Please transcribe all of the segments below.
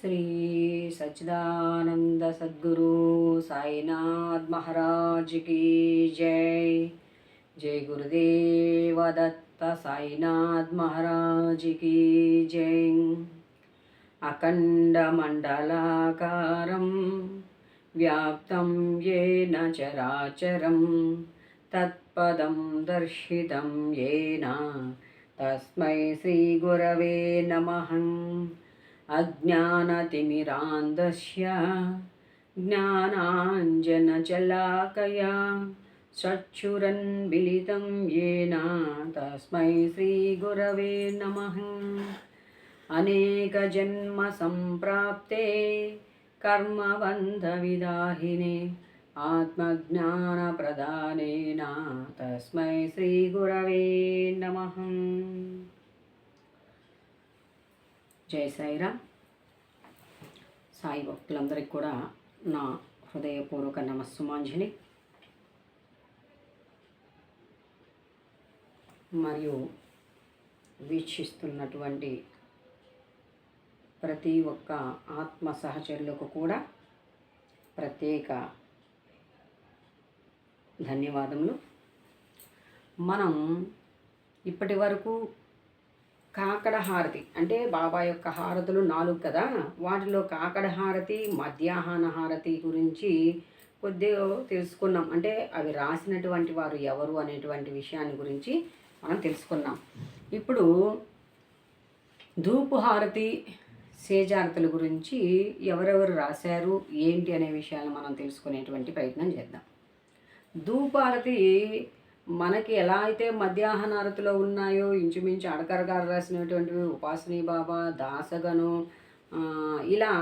శ్రీ సచ్చిదానంద సద్గురు సాయినాథ్ మహారాజ్ కీ జై. జై గురుదేవ దత్త సాయినాథ్ మహారాజ్ కీ జై. అఖండమండలాకారం వ్యాప్తం ఏన చరాచరం తత్పదం దర్శితం ఏన. తస్మై శ్రీగురవే నమ. अज्ञानतिमिरान्धस्य ज्ञानाञ्जनचलाकया चक्षुरन्मिलितं येन तस्मै श्रीगुरवे नमः अनेकजन्मसम्प्राप्ते कर्मबन्धविदाहिने आत्मज्ञानप्रदानेन तस्मै श्रीगुरवे नमः జై సాయిరామ్ సాయి భక్తులందరికీ కూడా నా హృదయపూర్వక నమస్సుమాంజలి. మరియు వీక్షిస్తున్నటువంటి ప్రతి ఒక్క ఆత్మ సహచరులకు కూడా ప్రత్యేక ధన్యవాదములు. మనం ఇప్పటి వరకు కాకడ హారతి. అంటే బాబా యొక్క హారతులు నాలుగు కదా? వాటిలో కాకడ హారతి మధ్యాహ్న హారతి గురించి కొద్దిగా తెలుసుకున్నాం. అంటే అవి రాసినటువంటి వారు ఎవరు అనేటువంటి విషయాన్ని గురించి మనం తెలుసుకున్నాం. ఇప్పుడు ధూపు హారతి సేజారతుల గురించి ఎవరెవరు రాశారు ఏంటి అనే విషయాలను మనం తెలుసుకునేటువంటి ప్రయత్నం చేద్దాం. ధూపారతి మనకి ఎలా అయితే మధ్యాహ్నారతిలో ఉన్నాయో ఇంచుమించు అడకర గారు రాసినటువంటివి ఉపాసనీ బాబా దాసగను ఇలా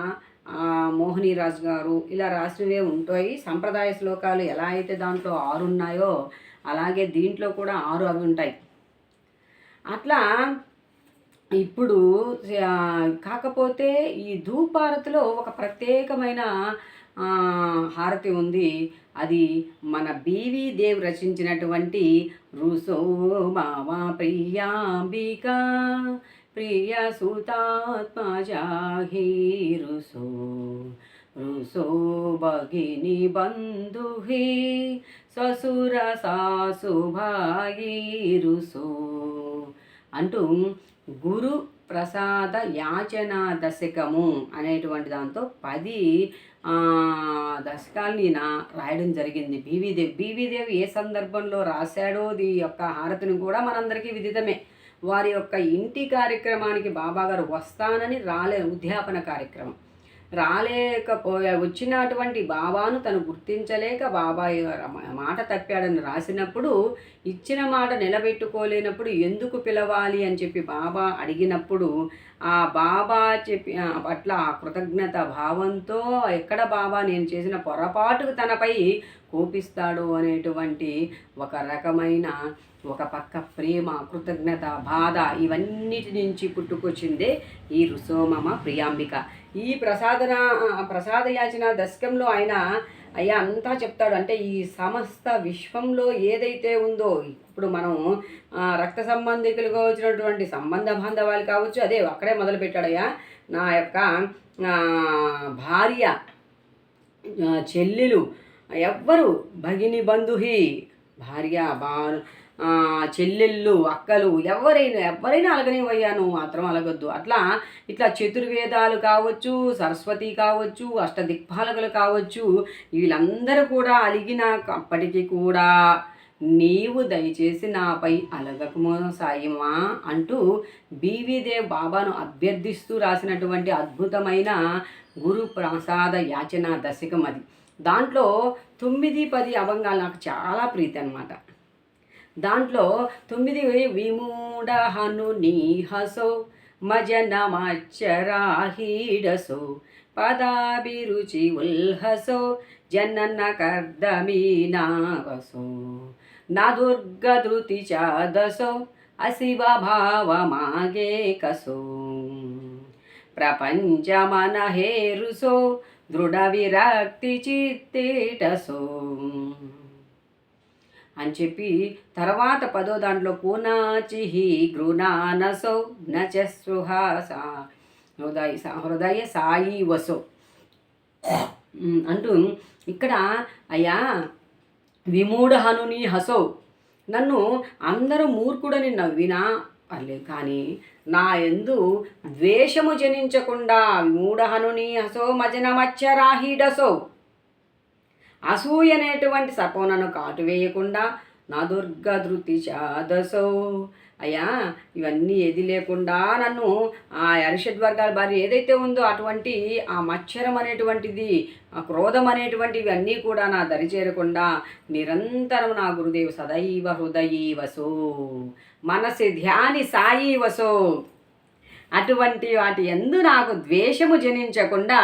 ఆ, మోహినీరాజు గారు ఇలా రాసినవే ఉంటాయి. సంప్రదాయ శ్లోకాలు ఎలా అయితే దాంట్లో ఆరు ఉన్నాయో అలాగే దీంట్లో కూడా ఆరు అవి ఉంటాయి. అట్లా ఇప్పుడు కాకపోతే ఈ ధూపారతిలో ఒక ప్రత్యేకమైన హారతి ఉంది. అది మన బీవీ దేవ్ రచించినటువంటి రుసో మావా ప్రియాంబిక ప్రియ సుతాత్మజాహి రుసో రుసో భగిని బంధుహి ససుర సాసుభాయి రుసో అంటూ గురు ప్రసాద యాచన దశకము అనేటువంటి దాంతో పది దశకాలని రాయడం జరిగింది. బీవీదేవి బీవీదేవి ఏ సందర్భంలో రాశాడో ఈ యొక్క హారతిని కూడా మనందరికీ విదితమే. వారి యొక్క ఇంటి కార్యక్రమానికి బాబాగారు వస్తానని రాలే ఉద్యాపన కార్యక్రమం. రాలేకపోయా వచ్చినటువంటి బాబాను తను గుర్తించలేక బాబా మాట తప్పాడని రాసినప్పుడు ఇచ్చిన మాట నిలబెట్టుకోలేనప్పుడు ఎందుకు పిలవాలి అని చెప్పి బాబా అడిగినప్పుడు ఆ బాబా చెప్పి పట్ల ఆ కృతజ్ఞత భావంతో ఎక్కడ బాబా నేను చేసిన పొరపాటుకు తనపై కోపిస్తాడు అనేటువంటి ఒక రకమైన ఒక పక్క ప్రేమ కృతజ్ఞత బాధ ఇవన్నిటి నుంచి పుట్టుకొచ్చిందే ఈ రుసోమమ ప్రియాంబిక. ఈ ప్రసాదన ప్రసాద యాచన దశకంలో ఆయన అయ్యా అంతా చెప్తాడు. అంటే ఈ సమస్త విశ్వంలో ఏదైతే ఉందో ఇప్పుడు మనం రక్త సంబంధికులుగా వచ్చినటువంటి సంబంధ బాంధవాలు కావచ్చు అదే అక్కడే మొదలు పెట్టాడయ్యా నా యొక్క భార్య చెల్లెలు ఎవ్వరు భగిని బంధుహి భార్య బా చెల్లెళ్ళు అక్కలు ఎవరైనా ఎవరైనా అలగనివయ్యా నువ్వు మాత్రం అలగొద్దు. అట్లా ఇట్లా చతుర్వేదాలు కావచ్చు సరస్వతి కావచ్చు అష్టదిక్పాలకులు కావచ్చు వీళ్ళందరూ కూడా అలిగిన అప్పటికి కూడా నీవు దయచేసి నాపై అలగకము సాయమా అంటూ బీవీదేవ్ బాబాను అభ్యర్థిస్తూ రాసినటువంటి అద్భుతమైన గురు ప్రసాద యాచన దశకం అది. దాంట్లో తొమ్మిది పది అభంగాలు నాకు చాలా ప్రీతి అనమాట దాంట్లో తొమ్మిది విమూఢహను నీహసో మజన మచ్చరాహీడసో పదాభిరుచి ఉల్హసో జనన కర్దమీనావసో నా దుర్గధృతి చాదసో అశివ భావమాగేకసో ప్రపంచమన హేరుసో దృఢ విరక్తి చిత్తేటసో. అని చెప్పి తర్వాత పదో దాంట్లో పూనాచిహి గృణానసౌ నచ హృదయ హృదయ సాయి వసో. అంటూ ఇక్కడ అయ్యా విమూఢహనుని హసౌ. హసో నన్ను అందరూ మూర్ఖుడని నవ్వినా పర్లే కానీ నా ఎందు ద్వేషము జనించకుండా విమూఢ హనుని హసో మజనమచ్చరాహిడసో అసూయ అనేటువంటి సర్పం నన్ను కాటు వేయకుండా నా దుర్గా ధృతి చాదసో అయ్యా ఇవన్నీ ఏది లేకుండా నన్ను ఆ అరిషడ్ వర్గాల భార్య ఏదైతే ఉందో అటువంటి ఆ మచ్చరం అనేటువంటిది ఆ క్రోధం అనేటువంటివి అన్నీ కూడా నా దరి చేరకుండా నిరంతరం నా గురుదేవు సదైవ హృదయీవసో మనసి ధ్యాని సాయివసో అటువంటి వాటి ఎందు నాకు ద్వేషము జనించకుండా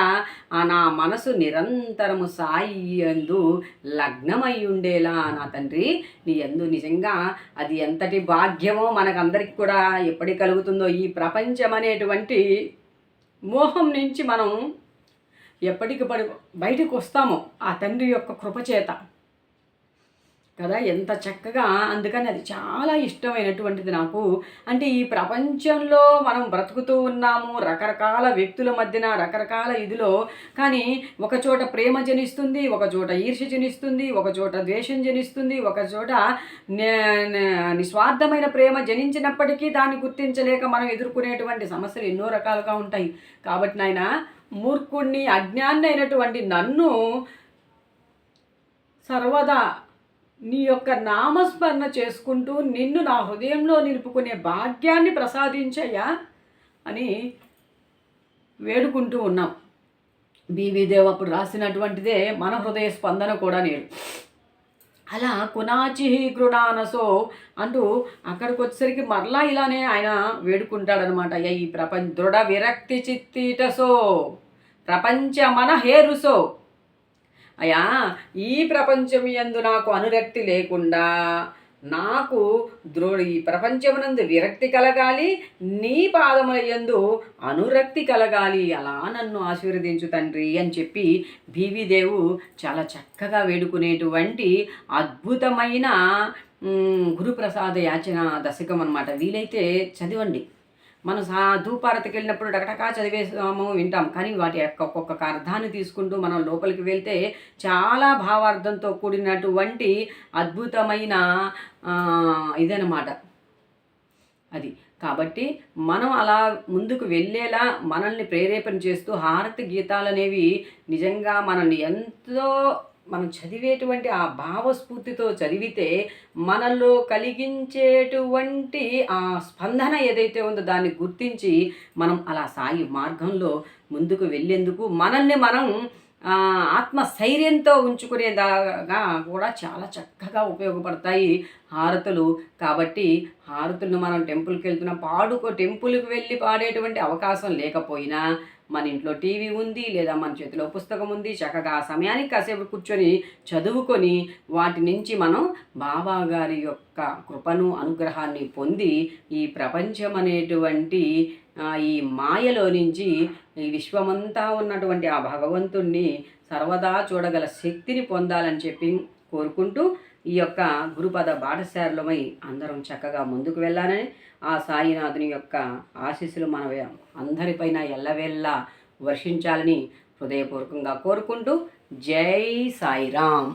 ఆ నా మనసు నిరంతరము సాయి ఎందు లగ్నమై ఉండేలా నా తండ్రి. నీ ఎందు నిజంగా అది ఎంతటి భాగ్యమో మనకందరికి కూడా ఎప్పటి కలుగుతుందో ఈ ప్రపంచం అనేటువంటి మోహం నుంచి మనం ఎప్పటికి పడి బయటకు వస్తామో ఆ తండ్రి యొక్క కృపచేత. కదా ఎంత చక్కగా అందుకని అది చాలా ఇష్టమైనటువంటిది నాకు. అంటే ఈ ప్రపంచంలో మనం బ్రతుకుతూ ఉన్నాము రకరకాల వ్యక్తుల మధ్యన రకరకాల ఇదిలో. కానీ ఒక చోట ప్రేమ జనిస్తుంది ఒక చోట ఈర్ష్య జనిస్తుంది ఒక చోట ద్వేషం జనిస్తుంది ఒక చోట నే- నిస్వార్థమైన ప్రేమ జనించినప్పటికీ దాన్ని గుర్తించలేక మనం ఎదుర్కొనేటువంటి సమస్యలు ఎన్నో రకాలుగా ఉంటాయి. కాబట్టి నాయన మూర్ఖుణ్ణి అజ్ఞాన్ని అయినటువంటి నన్ను సర్వదా నీ యొక్క నామస్మరణ చేసుకుంటూ నిన్ను నా హృదయంలో నిలుపుకునే భాగ్యాన్ని ప్రసాదించయ్యా అని వేడుకుంటూ ఉన్నాం. బీవీదేవ్ అప్పుడు రాసినటువంటిదే మన హృదయ స్పందన కూడా నేను అలా కునాచి కృణానసో అంటూ అక్కడికి వచ్చేసరికి మరలా ఇలానే ఆయన వేడుకుంటాడనమాట అయ్యా ఈ ప్రపంచ దృఢ విరక్తి చిత్తీటసో ప్రపంచ మన హేరుసో అయ్యా ఈ ప్రపంచం యందు నాకు అనురక్తి లేకుండా నాకు ద్రో ఈ ప్రపంచమునందు విరక్తి కలగాలి నీ పాదముల ఎందు అనురక్తి కలగాలి అలా నన్ను ఆశీర్వదించు తండ్రి అని చెప్పి దేవు చాలా చక్కగా వేడుకునేటువంటి అద్భుతమైన గురుప్రసాద యాచన దశకం అనమాట వీలైతే చదవండి. మనం సా ధూపారతికి వెళ్ళినప్పుడు డకటకా చదివేసాము వింటాం. కానీ వాటి యొక్క ఒక్కొక్క అర్థాన్ని తీసుకుంటూ మనం లోపలికి వెళ్తే చాలా భావార్థంతో కూడినటువంటి అద్భుతమైన ఇదనమాట అది. కాబట్టి మనం అలా ముందుకు వెళ్ళేలా మనల్ని ప్రేరేపణ చేస్తూ హారతి గీతాలు అనేవి నిజంగా మనల్ని ఎంతో మనం చదివేటువంటి ఆ భావస్ఫూర్తితో చదివితే మనలో కలిగించేటువంటి ఆ స్పందన ఏదైతే ఉందో దాన్ని గుర్తించి మనం అలా సాగి మార్గంలో ముందుకు వెళ్ళేందుకు మనల్ని మనం ఆత్మస్థైర్యంతో ఉంచుకునేదాగా కూడా చాలా చక్కగా ఉపయోగపడతాయి హారతులు. కాబట్టి హారతులను మనం టెంపుల్కి వెళ్తున్నాం పాడుకో టెంపుల్కి వెళ్ళి పాడేటువంటి అవకాశం లేకపోయినా మన ఇంట్లో టీవీ ఉంది లేదా మన చేతిలో పుస్తకం ఉంది చక్కగా ఆ సమయానికి కాసేపు కూర్చొని చదువుకొని వాటి నుంచి మనం బాబా గారి యొక్క కృపను అనుగ్రహాన్ని పొంది ఈ ప్రపంచం అనేటువంటి ఈ మాయలో నుంచి ఈ విశ్వమంతా ఉన్నటువంటి ఆ భగవంతుణ్ణి సర్వదా చూడగల శక్తిని పొందాలని చెప్పి కోరుకుంటూ ఈ యొక్క గురుపద బాటసారులమై అందరం చక్కగా ముందుకు వెళ్ళాలని ఆ సాయినాథుని యొక్క ఆశీస్సులు మన అందరిపైన ఎల్లవేళ్ళ వర్షించాలని హృదయపూర్వకంగా కోరుకుంటూ జై సాయిరామ్.